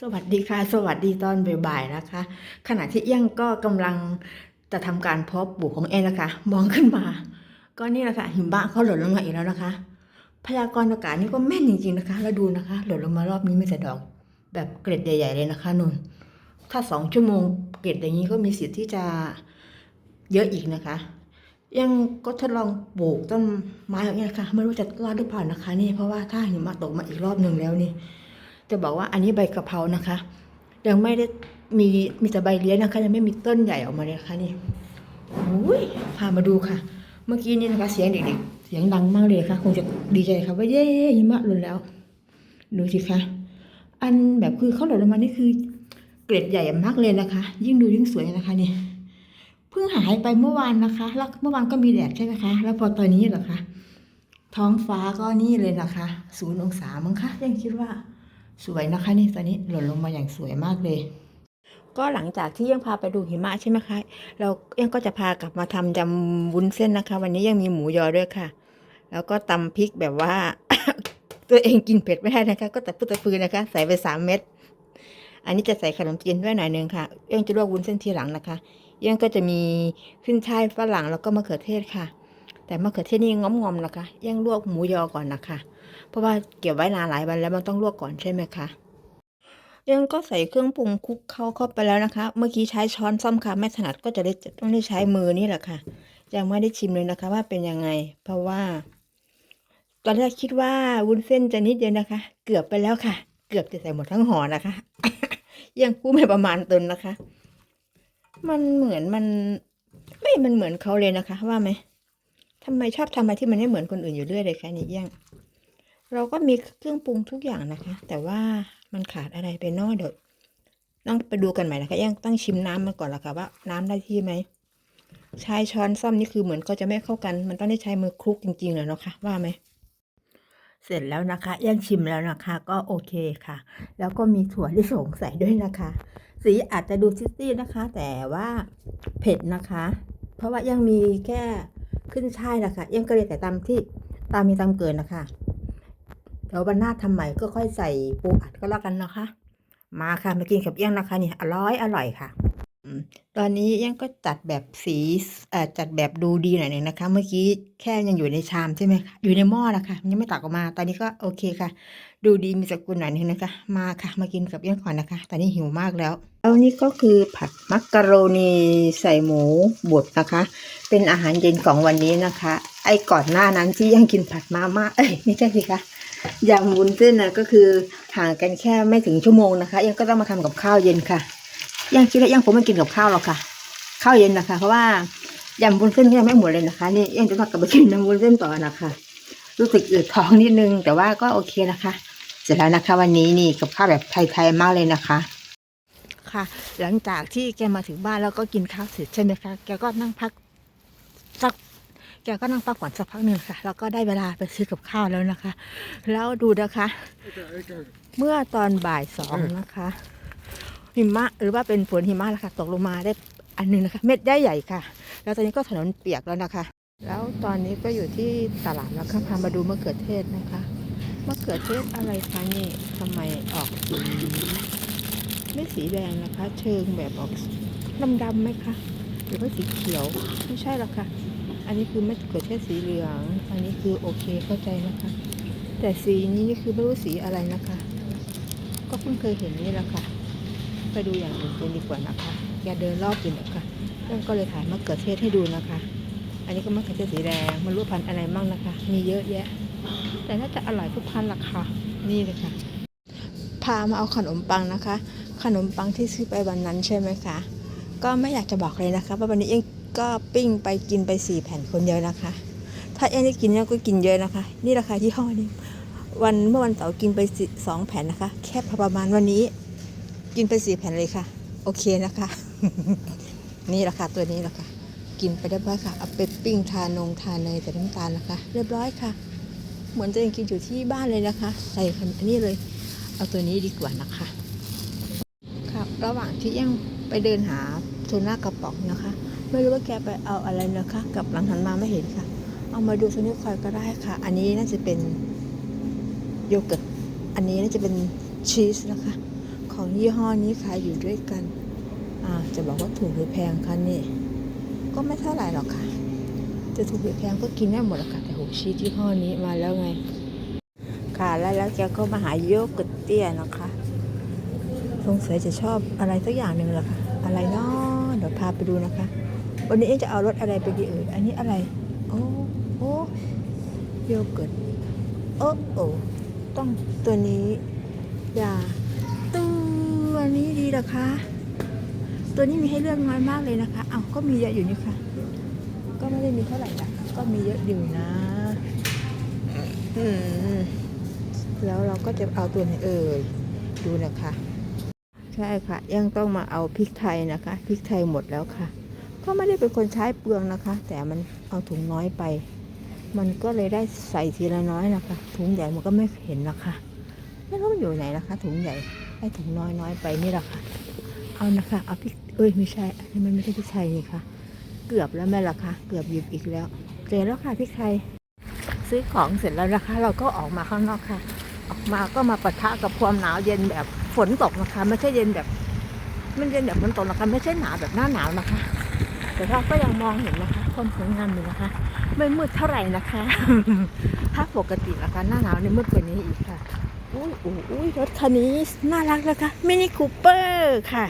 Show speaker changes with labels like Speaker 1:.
Speaker 1: สวัสดีค่ะ สวัสดีตอนบ่ายๆนะคะ ขณะที่เอี้ยงก็กำลังจะทำการเพาะปลูกของเองนะคะ มองขึ้นมา ก็นี่แหละค่ะหิมะเขาหล่นลงมาอีกแล้วนะคะ พยากรณ์อากาศนี่ก็แม่นจริงๆนะคะแล้วดูนะคะหล่นลงมารอบนี้ไมีแต่ดอก แบบเกล็ดใหญ่ ๆเลยนะคะนุ่นถ้าสองชั่วโมงเกล็ดอย่างนี้ก็มีสิทธิ์ที่จะเยอะอีกนะคะ ยังก็ทดลองปลูกต้นไม้อย่างนี้นะคะไม่รู้จะรอดหรือเปล่านะคะ นี่เพราะว่าถ้าหิมะตกมาอีกรอบหนึ่งแล้วนี่ จะบอกว่าอันนี้ใบกะเพรานะคะ ยังไม่ได้มีมีแต่ใบเลี้ยงนะคะ ยังไม่มีต้นใหญ่ออกมาเลยนะคะนี่อุ้ยพามาดูค่ะ เมื่อกี้นี่นะคะเสียงเด็กๆเสียงดังมากเลยค่ะ คงจะดีใจค่ะว่าเย้หิมะหล่นแล้ว ดูสิคะอันแบบคือเขาหล่นลงมานี่คือ เกล็ดใหญ่มากเลยนะคะ ยิ่งดูยิ่งสวยนะคะนี่เพิ่งหายไปเมื่อวานนะคะ แล้วเมื่อวานก็มีแดดใช่ไหมคะ แล้วพอตอนนี้เหรอคะท้องฟ้าก็นี่เลยนะคะศูนย์องศามั้งคะยังคิดว่า สวยนะคะนี่ตอนนี้หล่นลงมาอย่างสวยมากเลย ก็หลังจากที่ยังพาไปดูหิมะใช่ไหมคะ เรายังก็จะพากลับมาทำยำวุ้นเส้นนะคะ วันนี้ยังมีหมูยอด้วยค่ะ แล้วก็ตำพริกแบบว่า ตัวเองกินเผ็ดไม่ได้นะคะ ก็แต่พุตะพือนะคะ ใส่ไปสามเม็ดอันนี้จะใส่ขนมจีนด้วยหน่อยนึงค่ะเยังจะลวกวุ้นเส้นทีหลังนะคะยังก็จะมีขึ้นช่ายฝรั่งแล้วก็มะเขือเทศค่ะ แต่มะเขือเทศนี่งอมๆนะคะยังลวกหมูยอก่อนนะคะ เพราะว่าเก็บไว้นานหลายวันแล้วมันต้องลวกก่อนใช่ไหมคะยังก็ใส่เครื่องปรุงคลุกเข้าเข้าไปแล้วนะคะ เมื่อกี้ใช้ช้อนซ่อมค่ะไม่ถนัดก็จะได้ต้องได้ใช้มือนี่แหละค่ะ ยังไม่ได้ชิมเลยนะคะ ว่าเป็นยังไง เพราะว่า ตอนแรกคิดว่าวุ้นเส้นจะนิดเดียวนะคะ เกือบไปแล้วค่ะ เกือบจะใส่หมดทั้งห่อนะคะ ยังกู้ไม่ประมาณตนนะคะ มันเหมือนมัน ไม่มันเหมือนเขาเลยนะคะ ว่าไหม ทำไมชอบทำอะไรที่มันไม่เหมือนคนอื่นอยู่เรื่อยเลยคะนี่เอี้ยง เราก็มีเครื่องปรุงทุกอย่างนะคะ แต่ว่ามันขาดอะไรไปนอกเดี๋ยวต้องไปดูกันใหม่นะคะยังต้องชิมน้ำมาก่อนละค่ะว่าน้ำได้ที่ไหมใช้ช้อนซ่อมนี่คือเหมือนก็จะไม่เข้ากัน มันต้องได้ใช้มือคลุกจริงๆเลยเนาะค่ะว่าไหมเสร็จแล้วนะคะยังชิมแล้วนะคะ ก็โอเคค่ะ แล้วก็มีถั่วลิสงใส่ด้วยนะคะ สีอาจจะดูซิตี้นะคะ แต่ว่าเผ็ดนะคะ เพราะว่ายังมีแค่ ขึ้นช่ายนะคะยังก็เลยแต่ตามที่ตามมีตามเกินนะคะเดี๋ยววันหน้าทำใหม่ก็ค่อยใส่ปูอัดก็แล้วกันนะคะ มาค่ะมากินกับเอี่ยงนะคะนี่อร่อยอร่อยค่ะ ตอนนี้เอี้ยงก็จัดแบบสีจัดแบบดูดีหน่อยหนึ่งนะคะ เมื่อกี้แค่ยังอยู่ในชามใช่ไหมคะอยู่ในหม้อนะคะยังไม่ตักออกมา ตอนนี้ก็โอเคค่ะ ดูดีมีสกุลหน่อยหนึงนะคะ มาค่ะ มากินกับเอี้ยงก่อนนะคะ ตอนนี้หิวมากแล้วแล้วนี่ก็คือผัดมักกะโรนีใส่หมูบดนะคะ เป็นอาหารเย็นของวันนี้นะคะ ไอ้ก่อนหน้านั้นที่ยังกินผัดมาม่าเอ้ยไม่ใช่สิคะยำวุ้นเส้นนะก็คือห่างกันแค่ไม่ถึงชั่วโมงนะคะ ยังก็ต้องมาทำกับข้าวเย็นค่ะ ยังคิดว่ายังผมไม่กินกับข้าวหรอกค่ะ ข้าวเย็นนะคะ เพราะว่ายำวุ้นเส้นก็ยังไม่หมดเลยนะคะ นี่ยังจะต้องกลับไปกินยำวุ้นเส้นต่อนะคะ รู้สึกอืดท้องนิดนึง แต่ว่าก็โอเคนะคะ เสร็จแล้วนะคะ วันนี้นี่กับข้าวแบบไทยๆมากเลยนะคะค่ะ หลังจากที่แกมาถึงบ้านแล้วก็กินข้าวเสร็จใช่ไหมคะ แกก็นั่งพักสักแกก็นั่งพักผ่อนสักพักหนึ่งค่ะ แล้วก็ได้เวลาไปซื้อกับข้าวแล้วนะคะ แล้วดูนะคะ เมื่อตอนบ่ายสองนะคะ หิมะหรือว่าเป็นฝนหิมะละค่ะตกลงมาได้อันหนึงนะคะ เม็ดใหญ่ใหญ่ค่ะ แล้วตอนนี้ก็ถนนเปียกแล้วนะคะ แล้วตอนนี้ก็อยู่ที่ตลาดแล้วค่ะพามาดูมะเขือเทศนะคะมะเขือเทศอะไรคะนี่ทำไมออกสีไม่สีแดงนะคะ เชิงแบบออกดำๆไหมคะหรือว่าสีเขียวไม่ใช่หรอกค่ะ อันนี้คือมะเขือเทศสีเหลือง อันนี้คือโอเคเข้าใจนะคะ แต่สีนี้นี่คือไม่รู้สีอะไรนะคะ ก็เพิ่งเคยเห็นนี่แหละค่ะ ไปดูอย่างอื่นกันดีกว่านะคะ อย่าเดินรอบอยู่นะคะเรื่องก็เลยถ่ายมะเขือเทศให้ดูนะคะ อันนี้ก็มะเขือเทศสีแดงมันรู้พันธุ์อะไรมั่งนะคะ มีเยอะแยะ แต่น่าจะอร่อยทุกพันธุ์ละค่ะ นี่เลยค่ะ พามาเอาขนมปังนะคะ ขนมปังที่ซื้อไปวันนั้นใช่ไหมคะ ก็ไม่อยากจะบอกเลยนะคะว่าวันนี้เองก็ปิ้งไปกินไปสี่แผ่นคนเดียวนะคะ ถ้าเองได้กินเนี่ยก็กินเยอะนะคะ นี่ราคาที่ห้อนี้ วันเมื่อวันเสาร์กินไปสิสองแผ่นนะคะ แค่ประมาณวันนี้ กินไปสี่แผ่นเลยค่ะ โอเคนะคะ นี่ราคาตัวนี้แหละค่ะกินไปเรียบร้อยค่ะเอาไปปิ้งทานงทานเนยแต่น้ำตาลนะคะ เรียบร้อยค่ะ เหมือนจะยังกินอยู่ที่บ้านเลยนะคะ ใส่อันนี้เลย เอาตัวนี้ดีกว่านะคะครับระหว่างที่ยังไปเดินหาทูน่ากระป๋องนะคะ ไม่รู้ว่าแกไปเอาอะไรนะคะกับหลังหันมาไม่เห็นค่ะ เอามาดูสนิทคอยก็ได้ค่ะ อันนี้น่าจะเป็นโยเกิร์ตอันนี้น่าจะเป็นชีสนะคะ ของยี่ห้อนี้ขายอยู่ด้วยกัน อ่า จะบอกว่าถูกหรือแพงคะนี่ ก็ไม่เท่าไหร่หรอกค่ะ จะถูกหรือแพงก็กินได้หมดหรอกค่ะแต่หกชีสยี่ห้อนี้มาแล้วไง ค่ะ แล้วแล้วแกก็มาหาโยเกิร์ตเตี้ยนะคะ สงสัยจะชอบอะไรสักอย่างหนึ่งหละค่ะอะไรเนาะเดี๋ยวพาไปดูนะคะ วันนี้จะเอารสอะไรไปดีเอ่ย อันนี้อะไร โอ้โอ้โยเกิร์ตโอ้โอ้ต้องตัวนี้อย่า เหรอคะ ตัวนี้มีให้เลือกน้อยมากเลยนะคะเอาก็มีเยอะอยู่นี่ค่ะ ก็ไม่ได้มีเท่าไหร่นะก็มีเยอะอยู่นะอแล้วเราก็จะเอาตัวไหนเอ่ยดูนะคะใช่ค่ะ ยังต้องมาเอาพริกไทยนะคะพริกไทยหมดแล้วค่ะ ก็ไม่ได้เป็นคนใช้เปลืองนะคะ แต่มันเอาถุงน้อยไป มันก็เลยได้ใส่ทีละน้อยนะคะ ถุงใหญ่มันก็ไม่เห็นนะคะ ไม่รู้มันอยู่ไหนนะคะ ถุงใหญ่ ให้ถุงน้อยน้อยๆไปนี่แหละค่ะ เอานะคะเอาพริกเอ้ยไม่ใช่อันนี้มันไม่ใช่พริกไทยนี่ค่ะ เกือบแล้วแม่ละค่ะ เกือบหยิบอีกแล้วเจแล้วค่ะพริกไทย ซื้อของเสร็จแล้วนะคะ เราก็ออกมาข้างนอกค่ะ ออกมาก็มาปะทะกับความหนาวเย็นแบบฝนตกนะคะไม่ใช่เย็นแบบมันเย็นแบบฝนตกนะคะไม่ใช่หนาวแบบหน้าหนาวนะคะ แต่เราก็ยังมองเห็นนะคะความสวยงามอยู่นะคะ ไม่มืดเท่าไหร่นะคะ ถ้าปกตินะคะหน้าหนาวนี่มืดกว่านี้อีกค่ะ อุ้ยอุ้ยรถคันนี้น่ารักนะคะมินิคูเปอร์ค่ะ